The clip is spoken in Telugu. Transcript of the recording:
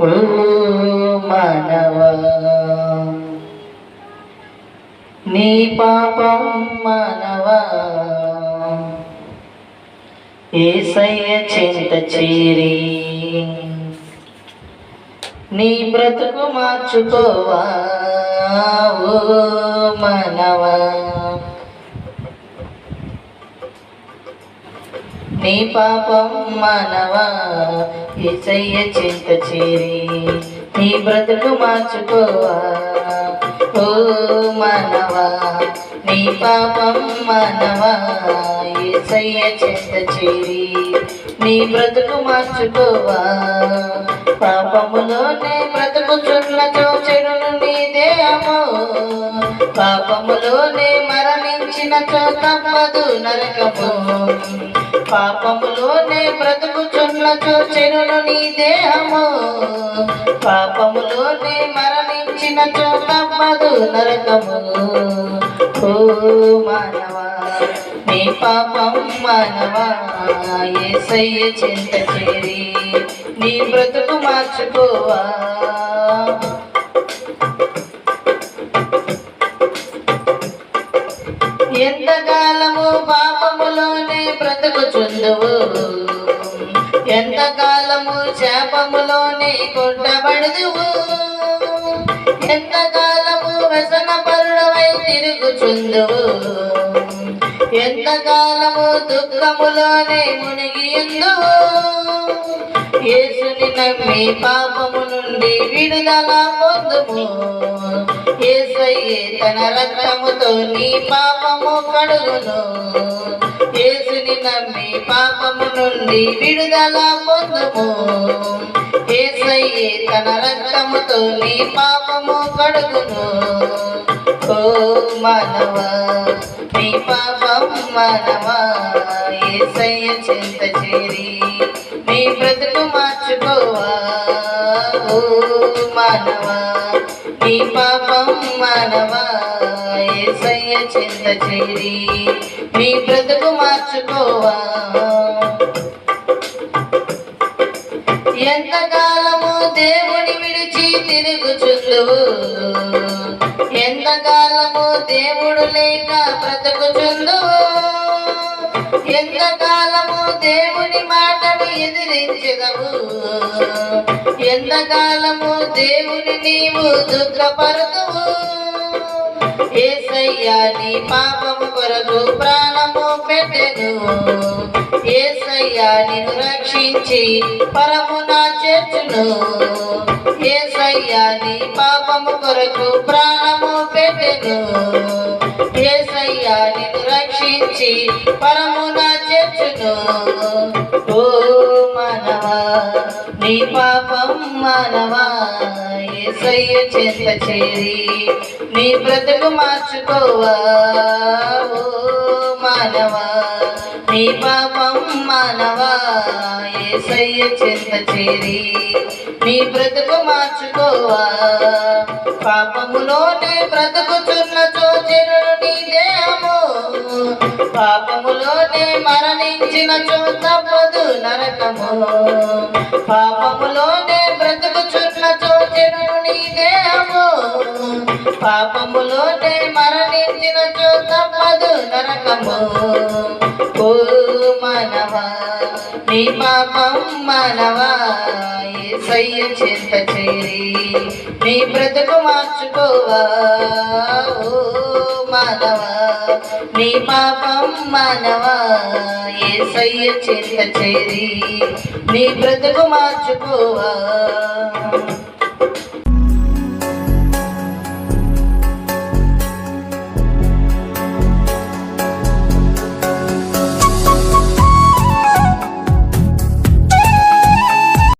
ఓ నీ పాపం మనవ. ఏసయ్య చింత చేరి నీ బ్రతుకు మార్చుకోవా ఓ మానవా. నీ పాపం మానవా ఏసయ్య చింత చేరి నీ బ్రతుకు మార్చుకోవా. ఓ మానవా నీ పాపం మానవా ఏసయ్య చింత చేరి నీ బ్రతుకు మార్చుకోవా. పాపములోనే బ్రతుకుచున్నచో పాపములోనే మరణించిన తప్పదు నరకము. పాపములోనే బ్రతుకుచున్నచో చెరును నీ దేహము. పాపములోనే మరణించిన తప్పదు నరకము. ఓ మానవా నీ పాపం మానవా ఏసయ్య చింత చేరి నీ బ్రతుకు మార్చుకోవా. పాపములోనే బ్రతుకుచుందువు. ఎంతకాలము శాపములోనే కొట్టబడదువు ఎంతకాలము వ్యసన పరుడవై తిరుగుచుందువు. ఎంతకాలము దుఃఖములోనే మునిగి ఎందువు యేసుని నమ్మి పాపము నుండి విడుదల పొందుము. యేసయ్యే తన రక్తముతో నీ పాప కడుగును యేసుని నమ్మి పాపము నుండి విడుదల పొందుము. ఏసయ్యే తన రక్తముతో నీ పాపము కడుగును. ఓ మానవ నీ పాపం మానవ. ఏసయ్య చింత చేరి నీ బ్రతుకు మార్చుకోవా? ఓ మానవా నీ పాపం మానవా ఏసయ్య చింత చేరి నీ బ్రతుకు మార్చుకోవా? ఎంతకాలము దేవుని విడిచి తిరుగుచుందువు ఎంతకాలము దేవుడు లేక బ్రతుకుచుందువు ఎంతకాలము దేవుని మాటను ఎదిరించదవు ఎంతకాలము దేవుని నీవు దుఃఖపరదువు ఏసయ్యా నీ పాపము కొరకు ప్రాణము పెట్టెను. ఏసయ్యా నిన్ను రక్షించి పరమున చేర్చును. ఏసయ్యా నీ పాపము కొరకు ప్రాణము పెట్టెను. ఏసయ్యా నిన్ను రక్షించి పరమున చెచ్చును ఓ మనవా నీ పాపం మానవా ఏసయ్య చేత చేరి నీ బ్రతుకు మార్చుకోవా. ఓ మానవా నీ పాపం మానవా ఏసయ్య చేత చేరి నీ బ్రతుకు మార్చుకోవా. పాపములోనే బ్రతుకుచున్న చోచెరుడు నీ దేహం పాపములోనే మరణించిన చో తప్పదు నరకము. పాపములోనే బ్రతుకుచున్న చోచెరుడు నీ దేహము పాపములోనే మరణించిన చో తప్పదు నరకము. ఓ మనవా నీ పాపం మానవా ఏసయ్య చేత చేరి నీ బ్రతుకు మార్చుకోవా? ఓ మానవా. నీ పాపం మానవా ఏసయ్య చింత చేరి నీ బ్రతుకు మార్చుకోవా.